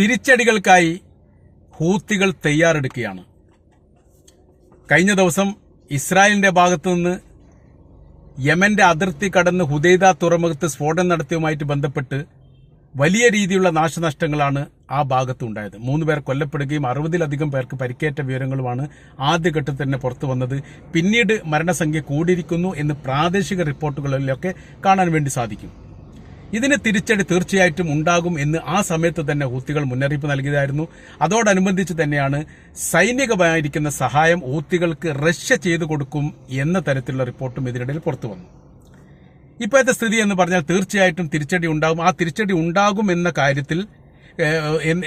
തിരിച്ചടികൾക്കായി ഹൂത്തികൾ തയ്യാറെടുക്കുകയാണ്. കഴിഞ്ഞ ദിവസം ഇസ്രായേലിന്റെ ഭാഗത്തു നിന്ന് യമന്റെ അതിർത്തി കടന്ന് ഹുദൈദ തുറമുഖത്ത് സ്ഫോടനം നടത്തിയതുമായിട്ട് ബന്ധപ്പെട്ട് വലിയ രീതിയിലുള്ള നാശനഷ്ടങ്ങളാണ് ആ ഭാഗത്ത് ഉണ്ടായത് മൂന്ന് പേർ കൊല്ലപ്പെടുകയും അറുപതിലധികം പേർക്ക് പരിക്കേറ്റ വിവരങ്ങളുമാണ് ആദ്യഘട്ടത്തിൽ തന്നെ പുറത്തു വന്നത്. പിന്നീട് മരണസംഖ്യ കൂടിയിരിക്കുന്നു എന്ന് പ്രാദേശിക റിപ്പോർട്ടുകളിലൊക്കെ കാണാൻ വേണ്ടി സാധിക്കും. ഇതിന് തിരിച്ചടി തീർച്ചയായിട്ടും ഉണ്ടാകും എന്ന് ആ സമയത്ത് തന്നെ ഹൂത്തികൾ മുന്നറിയിപ്പ് നൽകിയതായിരുന്നു. അതോടനുബന്ധിച്ച് തന്നെയാണ് സൈനികമായിരിക്കുന്ന സഹായം ഹൂത്തികൾക്ക് റഷ്യ ചെയ്തു കൊടുക്കും എന്ന തരത്തിലുള്ള റിപ്പോർട്ടും ഇതിനിടയിൽ പുറത്തു വന്നു. ഇപ്പോഴത്തെ സ്ഥിതി എന്ന് പറഞ്ഞാൽ തീർച്ചയായിട്ടും തിരിച്ചടി ഉണ്ടാകും. ആ തിരിച്ചടി ഉണ്ടാകും എന്ന കാര്യത്തിൽ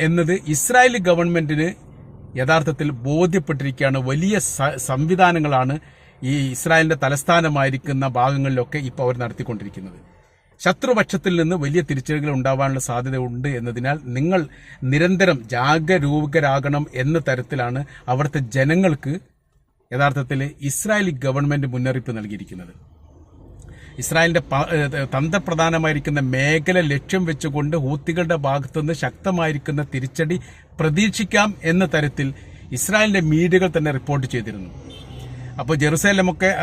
എന്നത് ഇസ്രായേലി ഗവൺമെന്റിന് യഥാർത്ഥത്തിൽ ബോധ്യപ്പെട്ടിരിക്കുകയാണ്. വലിയ സംവിധാനങ്ങളാണ് ഈ ഇസ്രായേലിന്റെ തലസ്ഥാനമായിരിക്കുന്ന ഭാഗങ്ങളിലൊക്കെ ഇപ്പോൾ അവർ നടത്തിക്കൊണ്ടിരിക്കുന്നത്. ശത്രുപക്ഷത്തിൽ നിന്ന് വലിയ തിരിച്ചടികൾ ഉണ്ടാവാനുള്ള സാധ്യതയുണ്ട് എന്നതിനാൽ നിങ്ങൾ നിരന്തരം ജാഗരൂകരാകണം എന്ന തരത്തിലാണ് അവിടുത്തെ ജനങ്ങൾക്ക് യഥാർത്ഥത്തിൽ ഇസ്രായേലി ഗവൺമെന്റ് മുന്നറിയിപ്പ് നൽകിയിരിക്കുന്നത്. ഇസ്രായേലിന്റെ തന്ത്രപ്രധാനമായിരിക്കുന്ന മേഖല ലക്ഷ്യം വെച്ചുകൊണ്ട് ഹൂത്തികളുടെ ഭാഗത്തുനിന്ന് ശക്തമായിരിക്കുന്ന തിരിച്ചടി പ്രതീക്ഷിക്കാം എന്ന തരത്തിൽ ഇസ്രായേലിന്റെ മീഡിയകൾ തന്നെ റിപ്പോർട്ട് ചെയ്തിരുന്നു. അപ്പോൾ ജെറുസലേമൊക്കെ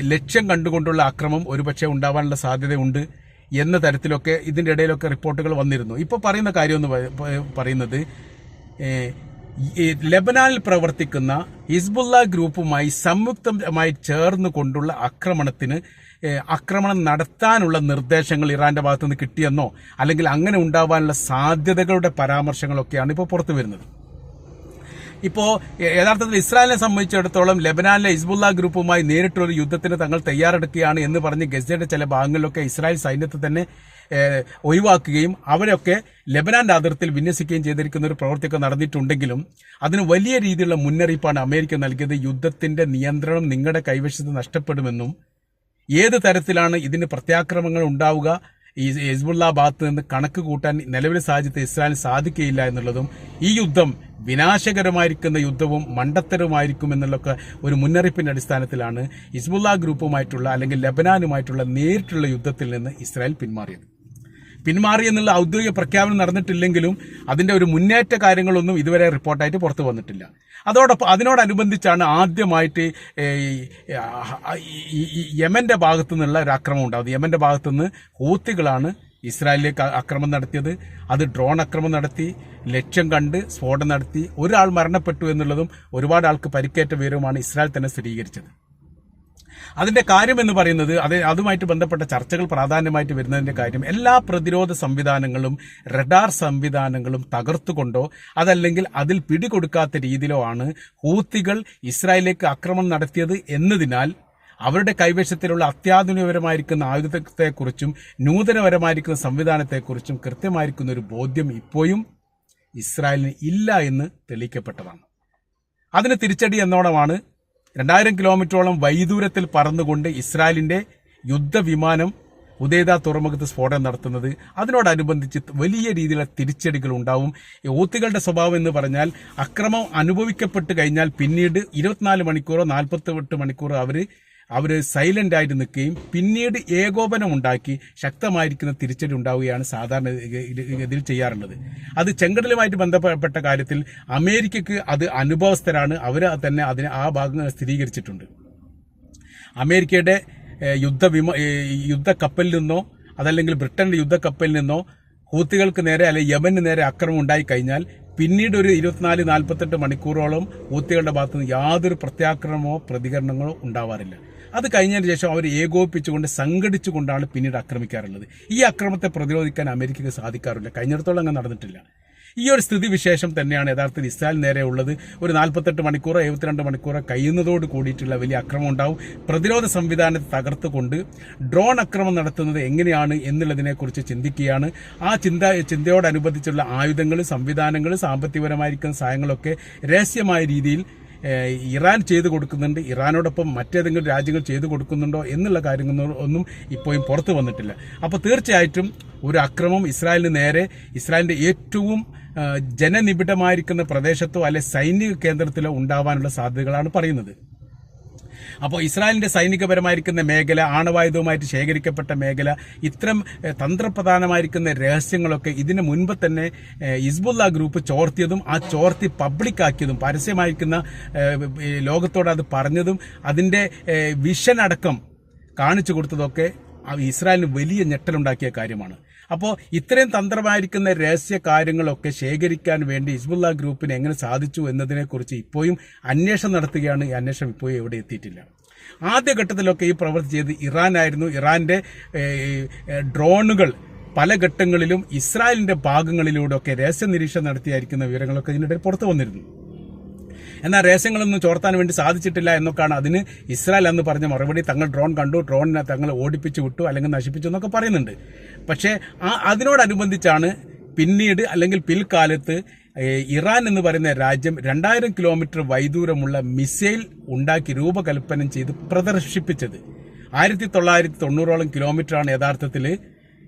ലക്ഷ്യം കണ്ടുകൊണ്ടുള്ള ആക്രമം ഒരുപക്ഷെ ഉണ്ടാവാനുള്ള സാധ്യതയുണ്ട് എന്ന തരത്തിലൊക്കെ ഇതിന്റെ ഇടയിലൊക്കെ റിപ്പോർട്ടുകൾ വന്നിരുന്നു. ഇപ്പോൾ പറയുന്ന കാര്യം എന്ന് പ- പ- പറയുന്നത് ലെബനാനിൽ പ്രവർത്തിക്കുന്ന ഹിസ്ബുള്ള ഗ്രൂപ്പുമായി സംയുക്തമായി ചേർന്ന് കൊണ്ടുള്ള ആക്രമണത്തിന് ആക്രമണം നടത്താനുള്ള നിർദ്ദേശങ്ങൾ ഇറാന്റെ ഭാഗത്തുനിന്ന് കിട്ടിയെന്നോ അല്ലെങ്കിൽ അങ്ങനെ ഉണ്ടാവാനുള്ള സാധ്യതകളുടെ പരാമർശങ്ങളൊക്കെയാണ് ഇപ്പോൾ പുറത്തു വരുന്നത്. ഇപ്പോ യ- യഥാർത്ഥത്തിൽ ഇസ്രായേലിനെ സംബന്ധിച്ചിടത്തോളം ലെബനാനിലെ ഹിസ്ബുല്ല ഗ്രൂപ്പുമായി നേരിട്ടൊരു യുദ്ധത്തിന് തങ്ങൾ തയ്യാറെടുക്കുകയാണ് എന്ന് പറഞ്ഞ് ഗസയുടെ ചില ഭാഗങ്ങളിലൊക്കെ ഇസ്രായേൽ സൈന്യത്തെ തന്നെ ഒഴിവാക്കുകയും അവരൊക്കെ ലെബനാന്റെ അതിർത്തിയിൽ വിന്യസിക്കുകയും ചെയ്തിരിക്കുന്ന ഒരു പ്രവൃത്തിയൊക്കെ നടന്നിട്ടുണ്ടെങ്കിലും അതിന് വലിയ രീതിയിലുള്ള മുന്നറിയിപ്പാണ് അമേരിക്ക നൽകിയത്. യുദ്ധത്തിന്റെ നിയന്ത്രണം നിങ്ങളുടെ കൈവശത്ത് നഷ്ടപ്പെടുമെന്നും ഏത് തരത്തിലാണ് ഇതിന് പ്രത്യാക്രമങ്ങൾ ഉണ്ടാവുക ഈ ഹിസ്ബുള്ള ഭാഗത്ത് നിന്ന് കണക്ക് കൂട്ടാൻ നിലവിലെ സാഹചര്യത്തിൽ ഇസ്രായേലിന് സാധിക്കുകയില്ല എന്നുള്ളതും ഈ യുദ്ധം വിനാശകരമായിരിക്കുന്ന യുദ്ധവും മണ്ടത്തരവുമായിരിക്കും എന്നുള്ളൊക്കെ ഒരു മുന്നറിയിപ്പിന്റെ അടിസ്ഥാനത്തിലാണ് ഹിസ്ബുള്ള ഗ്രൂപ്പുമായിട്ടുള്ള അല്ലെങ്കിൽ ലബനാനുമായിട്ടുള്ള നേരിട്ടുള്ള യുദ്ധത്തിൽ നിന്ന് ഇസ്രായേൽ പിന്മാറിയത്. പിന്മാറി എന്നുള്ള ഔദ്യോഗിക പ്രഖ്യാപനം നടന്നിട്ടില്ലെങ്കിലും അതിന്റെ ഒരു മുന്നേറ്റ കാര്യങ്ങളൊന്നും ഇതുവരെ റിപ്പോർട്ടായിട്ട് പുറത്തു വന്നിട്ടില്ല. അതോടൊപ്പം അതിനോടനുബന്ധിച്ചാണ് ആദ്യമായിട്ട് യമന്റെ ഭാഗത്തു നിന്നുള്ള ഒരു ആക്രമണം ഉണ്ടാകുന്നത് യമന്റെ ഭാഗത്തു നിന്ന് ഹൂത്തികളാണ് ഇസ്രായേലിലേക്ക് ആക്രമം നടത്തിയത്. അത് ഡ്രോൺ ആക്രമണം നടത്തി ലക്ഷ്യം കണ്ട് സ്ഫോടനം നടത്തി. ഒരാൾ മരണപ്പെട്ടു എന്നുള്ളതും ഒരുപാട് ആൾക്ക് പരിക്കേറ്റ വിവരവുമാണ് ഇസ്രായേൽ തന്നെ സ്ഥിരീകരിച്ചത്. അതിന്റെ കാര്യം എന്ന് പറയുന്നത് അത് അതുമായിട്ട് ബന്ധപ്പെട്ട ചർച്ചകൾ പ്രാധാന്യമായിട്ട് വരുന്നതിന്റെ കാര്യം എല്ലാ പ്രതിരോധ സംവിധാനങ്ങളും റഡാർ സംവിധാനങ്ങളും തകർത്തുകൊണ്ടോ അതല്ലെങ്കിൽ അതിൽ പിടികൊടുക്കാത്ത രീതിയിലോ ആണ് ഹൂത്തികൾ ഇസ്രായേലിലേക്ക് ആക്രമണം നടത്തിയത് എന്നതിനാൽ അവരുടെ കൈവശത്തിലുള്ള അത്യാധുനികപരമായിരിക്കുന്ന ആയുധത്തെക്കുറിച്ചും നൂതനപരമായിരിക്കുന്ന സംവിധാനത്തെക്കുറിച്ചും കൃത്യമായിരിക്കുന്ന ഒരു ബോധ്യം ഇപ്പോഴും ഇസ്രായേലിന് ഇല്ല എന്ന് തെളിയിക്കപ്പെട്ടതാണ്. അതിന് തിരിച്ചടി എന്നോണമാണ് രണ്ടായിരം കിലോമീറ്ററോളം വൈദൂരത്തിൽ പറന്നുകൊണ്ട് ഇസ്രായേലിന്റെ യുദ്ധവിമാനം ഉദയദ തുറമുഖത്ത് സ്ഫോടനം നടത്തുന്നത്. അതിനോടനുബന്ധിച്ച് വലിയ രീതിയിലുള്ള തിരിച്ചടികൾ ഉണ്ടാവും. ഓത്തുകളുടെ സ്വഭാവം എന്ന് പറഞ്ഞാൽ അക്രമം അനുഭവിക്കപ്പെട്ട് കഴിഞ്ഞാൽ പിന്നീട് ഇരുപത്തിനാല് മണിക്കൂറോ നാൽപ്പത്തെട്ട് മണിക്കൂറോ അവർ അവർ സൈലന്റ് ആയിട്ട് നിൽക്കുകയും പിന്നീട് ഏകോപനം ഉണ്ടാക്കി ശക്തമായിരിക്കുന്ന തിരിച്ചടി ഉണ്ടാവുകയാണ് സാധാരണ ഇതിൽ ചെയ്യാറുള്ളത്. അത് ചെങ്കടലുമായിട്ട് ബന്ധപ്പെട്ട കാര്യത്തിൽ അമേരിക്കക്ക് അത് അനുഭവസ്ഥരാണ്. അവർ തന്നെ അതിന് ആ ഭാഗം സ്ഥിരീകരിച്ചിട്ടുണ്ട്. അമേരിക്കയുടെ യുദ്ധ വിമ യുദ്ധ യുദ്ധക്കപ്പലിൽ നിന്നോ അതല്ലെങ്കിൽ ബ്രിട്ടന്റെ യുദ്ധ കപ്പലിൽ നിന്നോ ഹൂത്തികൾക്ക് നേരെ അല്ലെ യമന് നേരെ അക്രമം ഉണ്ടായി കഴിഞ്ഞാൽ പിന്നീട് ഒരു ഇരുപത്തിനാല് നാൽപ്പത്തെട്ട് മണിക്കൂറോളം ഹൂത്തികളുടെ ഭാഗത്തുനിന്ന് യാതൊരു പ്രത്യാക്രമണമോ പ്രതികരണങ്ങളോ ഉണ്ടാവാറില്ല. അത് കഴിഞ്ഞതിന് ശേഷം അവർ ഏകോപിപ്പിച്ചുകൊണ്ട് സംഘടിച്ചുകൊണ്ടാണ് പിന്നീട് ആക്രമിക്കാറുള്ളത്. ഈ അക്രമത്തെ പ്രതിരോധിക്കാൻ അമേരിക്കക്ക് സാധിക്കാറില്ല. കഴിഞ്ഞിടത്തോളം അങ്ങനെ നടന്നിട്ടില്ല. ഈ ഒരു സ്ഥിതി വിശേഷം തന്നെയാണ് യഥാർത്ഥത്തിൽ ഇസ്രായേൽ നേരെ ഉള്ളത്. ഒരു നാൽപ്പത്തെട്ട് മണിക്കൂറോ എഴുപത്തിരണ്ട് മണിക്കൂറോ കഴിയുന്നതോട് കൂടിയിട്ടുള്ള വലിയ അക്രമം ഉണ്ടാവും. പ്രതിരോധ സംവിധാനത്തെ തകർത്തുകൊണ്ട് ഡ്രോൺ അക്രമം നടത്തുന്നത് എങ്ങനെയാണ് എന്നുള്ളതിനെക്കുറിച്ച് ചിന്തിക്കുകയാണ്. ആ ചിന്ത ചിന്തയോടനുബന്ധിച്ചുള്ള ആയുധങ്ങൾ സംവിധാനങ്ങൾ സാമ്പത്തികപരമായിരിക്കുന്ന സഹായങ്ങളൊക്കെ രഹസ്യമായ രീതിയിൽ ഇറാൻ ചെയ്തു കൊടുക്കുന്നുണ്ട്. ഇറാനോടൊപ്പം മറ്റേതെങ്കിലും രാജ്യങ്ങൾ ചെയ്തു കൊടുക്കുന്നുണ്ടോ എന്നുള്ള കാര്യങ്ങൾ ഒന്നും ഇപ്പോഴും പുറത്തു വന്നിട്ടില്ല. അപ്പോൾ തീർച്ചയായിട്ടും ഒരു അക്രമം ഇസ്രായേലിന് നേരെ ഇസ്രായേലിന്റെ ഏറ്റവും ജനനിബിഡമായിരിക്കുന്ന പ്രദേശത്തോ അല്ലെ സൈനിക കേന്ദ്രത്തിലോ ഉണ്ടാവാനുള്ള സാധ്യതകളാണ് പറയുന്നത്. അപ്പോൾ ഇസ്രായേലിന്റെ സൈനികപരമായിരിക്കുന്ന മേഖല ആണവായുധവുമായിട്ട് ശേഖരിക്കപ്പെട്ട മേഖല ഇത്തരം തന്ത്രപ്രധാനമായിരിക്കുന്ന രഹസ്യങ്ങളൊക്കെ ഇതിന് മുൻപ് തന്നെ ഇസ്ബുല്ല ഗ്രൂപ്പ് ചോർത്തിയതും ആ ചോർത്തി പബ്ലിക്കാക്കിയതും പരസ്യമായിരിക്കുന്ന ലോകത്തോട് അത് പറഞ്ഞതും അതിന്റെ വിഷനടക്കം കാണിച്ചു കൊടുത്തതൊക്കെ ഇസ്രായേലിന് വലിയ ഞെട്ടലുണ്ടാക്കിയ കാര്യമാണ്. അപ്പോൾ ഇത്രയും തന്ത്രമായിരിക്കുന്ന രഹസ്യ കാര്യങ്ങളൊക്കെ ശേഖരിക്കാൻ വേണ്ടി ഹിസ്ബുല്ല ഗ്രൂപ്പിന് എങ്ങനെ സാധിച്ചു എന്നതിനെക്കുറിച്ച് ഇപ്പോഴും അന്വേഷണം നടത്തുകയാണ്. ഈ അന്വേഷണം ഇപ്പോഴും എവിടെ എത്തിയിട്ടില്ല. ആദ്യഘട്ടത്തിലൊക്കെ ഈ പ്രവൃത്തി ചെയ്ത് ഇറാനായിരുന്നു. ഇറാന്റെ ഡ്രോണുകൾ പല ഘട്ടങ്ങളിലും ഇസ്രായേലിന്റെ ഭാഗങ്ങളിലൂടെയൊക്കെ രഹസ്യ നിരീക്ഷണം നടത്തിയായിരിക്കുന്ന വിവരങ്ങളൊക്കെ ഇതിനിടയിൽ പുറത്തു വന്നിരുന്നു. എന്നാൽ രഹസ്യങ്ങളൊന്നും ചോർത്താൻ വേണ്ടി സാധിച്ചിട്ടില്ല എന്നൊക്കെയാണ് അതിന് ഇസ്രായേൽ എന്ന് പറഞ്ഞ മറുപടി. തങ്ങൾ ഡ്രോൺ കണ്ടു ഡ്രോണിനെ തങ്ങൾ ഓടിപ്പിച്ചു വിട്ടു അല്ലെങ്കിൽ നശിപ്പിച്ചു എന്നൊക്കെ പറയുന്നുണ്ട്. പക്ഷേ ആ അതിനോടനുബന്ധിച്ചാണ് പിന്നീട് അല്ലെങ്കിൽ പിൽക്കാലത്ത് ഇറാൻ എന്ന് പറയുന്ന രാജ്യം രണ്ടായിരം കിലോമീറ്റർ വൈദൂരമുള്ള മിസൈൽ ഉണ്ടാക്കി രൂപകൽപ്പന ചെയ്ത് പ്രദർശിപ്പിച്ചത്. ആയിരത്തി തൊള്ളായിരത്തി തൊണ്ണൂറോളം കിലോമീറ്ററാണ് യഥാർത്ഥത്തിൽ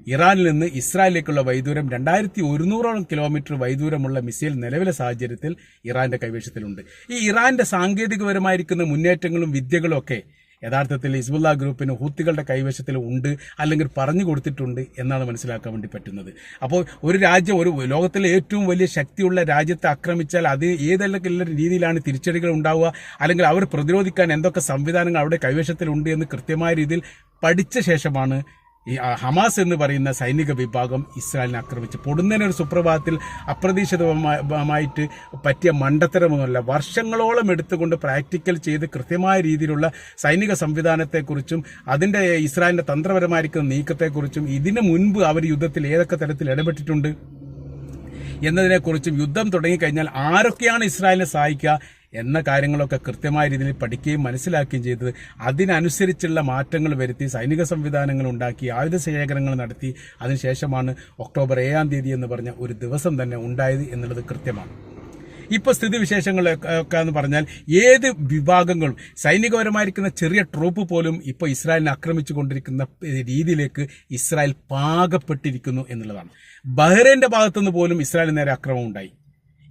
ഇറാനിൽ നിന്ന് ഇസ്രായേലിലേക്കുള്ള വൈദൂരം രണ്ടായിരത്തി ഒരുന്നൂറോളം കിലോമീറ്റർ വൈദൂരമുള്ള മിസൈൽ നിലവിലെ സാഹചര്യത്തിൽ ഇറാന്റെ കൈവശത്തിലുണ്ട്. ഈ ഇറാന്റെ സാങ്കേതികപരമായിരിക്കുന്ന മുന്നേറ്റങ്ങളും വിദ്യകളും ഒക്കെ യഥാർത്ഥത്തിൽ ഹിസ്ബുല്ല ഗ്രൂപ്പിന് ഹൂത്തികളുടെ കൈവശത്തിൽ ഉണ്ട് അല്ലെങ്കിൽ പറഞ്ഞു കൊടുത്തിട്ടുണ്ട് എന്നാണ് മനസ്സിലാക്കാൻ വേണ്ടി പറ്റുന്നത്. അപ്പോൾ ഒരു രാജ്യം ഒരു ലോകത്തിലെ ഏറ്റവും വലിയ ശക്തിയുള്ള രാജ്യത്തെ ആക്രമിച്ചാൽ അത് ഏതെല്ലാം രീതിയിലാണ് തിരിച്ചടികൾ ഉണ്ടാവുക? അല്ലെങ്കിൽ അവർ പ്രതിരോധിക്കാൻ എന്തൊക്കെ സംവിധാനങ്ങൾ അവിടെ കൈവശത്തിലുണ്ട് എന്ന് കൃത്യമായ രീതിയിൽ പഠിച്ച ശേഷമാണ് ഈ ഹമാസ് എന്ന് പറയുന്ന സൈനിക വിഭാഗം ഇസ്രായേലിനെ ആക്രമിച്ചു പൊടുന്നതിന് ഒരു സുപ്രഭാതത്തിൽ അപ്രതീക്ഷിതമായിട്ട് പറ്റിയ മണ്ടത്തരമൊന്നുമല്ല. വർഷങ്ങളോളം എടുത്തുകൊണ്ട് പ്രാക്ടിക്കൽ ചെയ്ത് കൃത്യമായ രീതിയിലുള്ള സൈനിക സംവിധാനത്തെക്കുറിച്ചും അതിന്റെ ഇസ്രായേലിന്റെ തന്ത്രപരമായിരിക്കുന്ന നീക്കത്തെക്കുറിച്ചും ഇതിനു മുൻപ് അവർ യുദ്ധത്തിൽ ഏതൊക്കെ തരത്തിൽ ഇടപെട്ടിട്ടുണ്ട് എന്നതിനെക്കുറിച്ചും യുദ്ധം തുടങ്ങിക്കഴിഞ്ഞാൽ ആരൊക്കെയാണ് ഇസ്രായേലിനെ സഹായിക്കുക എന്ന കാര്യങ്ങളൊക്കെ കൃത്യമായ രീതിയിൽ പഠിക്കുകയും മനസ്സിലാക്കുകയും ചെയ്തത്. അതിനനുസരിച്ചുള്ള മാറ്റങ്ങൾ വരുത്തി സൈനിക സംവിധാനങ്ങൾ ഉണ്ടാക്കി ആയുധ ശേഖരങ്ങൾ നടത്തി. അതിനുശേഷമാണ് ഒക്ടോബർ ഏഴാം തീയതി എന്ന് പറഞ്ഞ ഒരു ദിവസം തന്നെ ഉണ്ടായത് എന്നുള്ളത് കൃത്യമാണ്. ഇപ്പൊ സ്ഥിതിവിശേഷങ്ങളൊക്കെ എന്ന് പറഞ്ഞാൽ ഏത് വിഭാഗങ്ങളും സൈനികപരമായിരിക്കുന്ന ചെറിയ ട്രൂപ്പ് പോലും ഇപ്പോൾ ഇസ്രായേലിനെ ആക്രമിച്ചു കൊണ്ടിരിക്കുന്ന രീതിയിലേക്ക് ഇസ്രായേൽ പാകപ്പെട്ടിരിക്കുന്നു എന്നുള്ളതാണ്. ബഹ്റൈന്റെ ഭാഗത്തുനിന്ന് പോലും ഇസ്രായേലിന് നേരെ ആക്രമണം ഉണ്ടായി.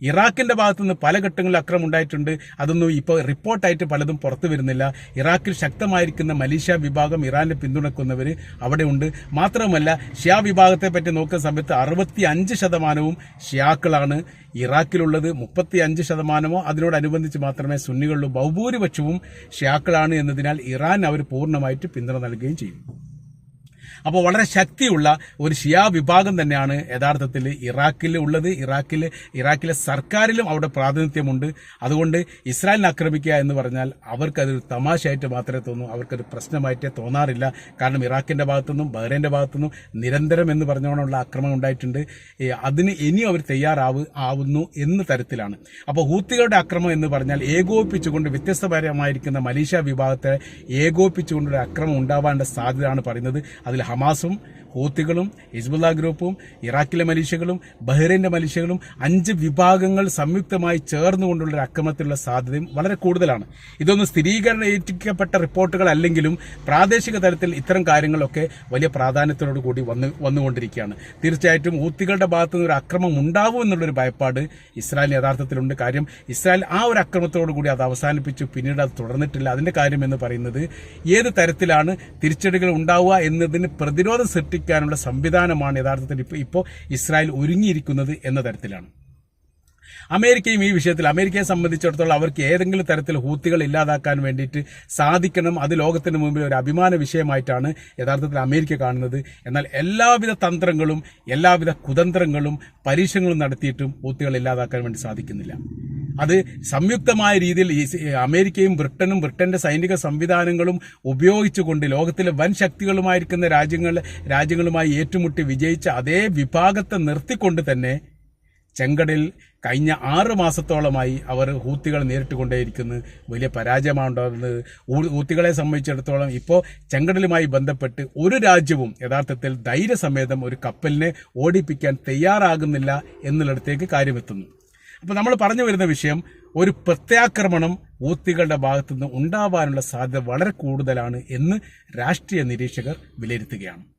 ഇറാഖിന്റെ ഭാഗത്തുനിന്ന് പല ഘട്ടങ്ങളിൽ അക്രമം ഉണ്ടായിട്ടുണ്ട്. അതൊന്നും ഇപ്പോൾ റിപ്പോർട്ടായിട്ട് പലതും പുറത്തു വരുന്നില്ല. ഇറാഖിൽ ശക്തമായിരിക്കുന്ന മലേഷ്യ വിഭാഗം ഇറാനെ പിന്തുണക്കുന്നവർ അവിടെ ഉണ്ട്. മാത്രമല്ല ഷിയ വിഭാഗത്തെ പറ്റി നോക്കുന്ന സമയത്ത് അറുപത്തി അഞ്ച് ശതമാനവും ഷിയാക്കളാണ് ഇറാഖിലുള്ളത്. മുപ്പത്തി അഞ്ച് ശതമാനമോ അതിനോടനുബന്ധിച്ച് മാത്രമേ സുന്നികളിലും ബഹുഭൂരിപക്ഷവും ഷിയാക്കളാണ് എന്നതിനാൽ ഇറാൻ അവർ പൂർണമായിട്ട് പിന്തുണ നൽകുകയും ചെയ്യും. അപ്പോൾ വളരെ ശക്തിയുള്ള ഒരു ഷിയാ വിഭാഗം തന്നെയാണ് യഥാർത്ഥത്തിൽ ഇറാഖിൽ ഉള്ളത്. ഇറാഖിൽ ഇറാഖിലെ സർക്കാരിലും അവിടെ പ്രാതിനിധ്യമുണ്ട്. അതുകൊണ്ട് ഇസ്രായേലിനെ ആക്രമിക്കുക എന്ന് പറഞ്ഞാൽ അവർക്കതൊരു തമാശയായിട്ട് മാത്രമേ തോന്നൂ. അവർക്കൊരു പ്രശ്നമായിട്ടേ തോന്നാറില്ല. കാരണം ഇറാഖിന്റെ ഭാഗത്തുനിന്നും ബഹ്റൈന്റെ ഭാഗത്തുനിന്നും നിരന്തരം എന്ന് പറഞ്ഞുകൊണ്ടുള്ള ആക്രമണം ഉണ്ടായിട്ടുണ്ട്. അതിന് ഇനിയും അവർ തയ്യാറാവ് ആവുന്നു എന്ന തരത്തിലാണ്. അപ്പോൾ ഹൂത്തികളുടെ അക്രമം എന്ന് പറഞ്ഞാൽ ഏകോപിപ്പിച്ചുകൊണ്ട് വ്യത്യസ്തപരമായിരിക്കുന്ന മലേഷ്യ വിഭാഗത്തെ ഏകോപിപ്പിച്ചുകൊണ്ടൊരു അക്രമം ഉണ്ടാവാനുള്ള സാധ്യതയാണ് പറയുന്നത്. അതിൽ ഹമാസും ഹൂത്തികളും ഹിസ്ബുല്ല ഗ്രൂപ്പും ഇറാഖിലെ മലീഷ്യകളും ബഹ്റൈന്റെ മലീഷ്യകളും അഞ്ച് വിഭാഗങ്ങൾ സംയുക്തമായി ചേർന്നുകൊണ്ടുള്ള ഒരു അക്രമത്തിലുള്ള സാധ്യതയും വളരെ കൂടുതലാണ്. ഇതൊന്നും സ്ഥിരീകരണേറ്റിക്കപ്പെട്ട റിപ്പോർട്ടുകൾ അല്ലെങ്കിലും പ്രാദേശിക തലത്തിൽ ഇത്തരം കാര്യങ്ങളൊക്കെ വലിയ പ്രാധാന്യത്തോടു കൂടി വന്ന് വന്നുകൊണ്ടിരിക്കുകയാണ്. തീർച്ചയായിട്ടും ഹൂത്തികളുടെ ഭാഗത്തു നിന്ന് ഒരു അക്രമം ഉണ്ടാവും എന്നുള്ളൊരു ഭയപ്പാട് ഇസ്രായേൽ യഥാർത്ഥത്തിലുണ്ട്. കാര്യം ഇസ്രായേൽ ആ ഒരു അക്രമത്തോടു കൂടി അത് അവസാനിപ്പിച്ചു. പിന്നീട് അത് തുടർന്നിട്ടില്ല. അതിന്റെ കാര്യം എന്ന് പറയുന്നത് ഏത് തരത്തിലാണ് തിരിച്ചടികൾ ഉണ്ടാവുക എന്നതിന് പ്രതിരോധം സൃഷ്ടിക്കാനുള്ള സംവിധാനമാണ് യഥാർത്ഥത്തിൽ ഇപ്പോൾ ഇപ്പോൾ ഇസ്രായേൽ ഒരുങ്ങിയിരിക്കുന്നത് എന്ന തരത്തിലാണ്. അമേരിക്കയും ഈ വിഷയത്തിൽ അമേരിക്കയെ സംബന്ധിച്ചിടത്തോളം അവർക്ക് ഏതെങ്കിലും തരത്തിൽ ഹൂത്തികൾ ഇല്ലാതാക്കാൻ വേണ്ടിയിട്ട് സാധിക്കണം. അത് ലോകത്തിന് മുമ്പിൽ ഒരു അഭിമാന വിഷയമായിട്ടാണ് യഥാർത്ഥത്തിൽ അമേരിക്ക കാണുന്നത്. എന്നാൽ എല്ലാവിധ തന്ത്രങ്ങളും എല്ലാവിധ കുതന്ത്രങ്ങളും പരീക്ഷണങ്ങളും നടത്തിയിട്ടും ഹൂത്തികൾ ഇല്ലാതാക്കാൻ വേണ്ടി സാധിക്കുന്നില്ല. അത് സംയുക്തമായ രീതിയിൽ അമേരിക്കയും ബ്രിട്ടനും ബ്രിട്ടന്റെ സൈനിക സംവിധാനങ്ങളും ഉപയോഗിച്ചുകൊണ്ട് ലോകത്തിലെ വൻ ശക്തികളുമായിരിക്കുന്ന രാജ്യങ്ങൾ രാജ്യങ്ങളുമായി ഏറ്റുമുട്ടി വിജയിച്ച അതേ വിഭാഗത്തെ നിർത്തിക്കൊണ്ട് തന്നെ ചെങ്കടലിൽ കഴിഞ്ഞ ആറ് മാസത്തോളമായി അവർ ഹൂത്തികൾ നേരിട്ടുകൊണ്ടേയിരിക്കുന്നു. വലിയ പരാജയമാണ് ഉണ്ടാകുന്നത്. ഹൂത്തികളെ സംബന്ധിച്ചിടത്തോളം ഇപ്പോൾ ചെങ്കടലുമായി ബന്ധപ്പെട്ട് ഒരു രാജ്യവും യഥാർത്ഥത്തിൽ ധൈര്യസമേതം ഒരു കപ്പലിനെ ഓടിപ്പിക്കാൻ തയ്യാറാകുന്നില്ല എന്നുള്ളിടത്തേക്ക് കാര്യമെത്തുന്നു. അപ്പോൾ നമ്മൾ പറഞ്ഞു വരുന്ന വിഷയം ഒരു പ്രത്യാക്രമണം ഊത്തികളുടെ ഭാഗത്തുനിന്ന് ഉണ്ടാവാനുള്ള സാധ്യത വളരെ കൂടുതലാണ് എന്ന് രാഷ്ട്രീയ നിരീക്ഷകർ വിലയിരുത്തുകയാണ്.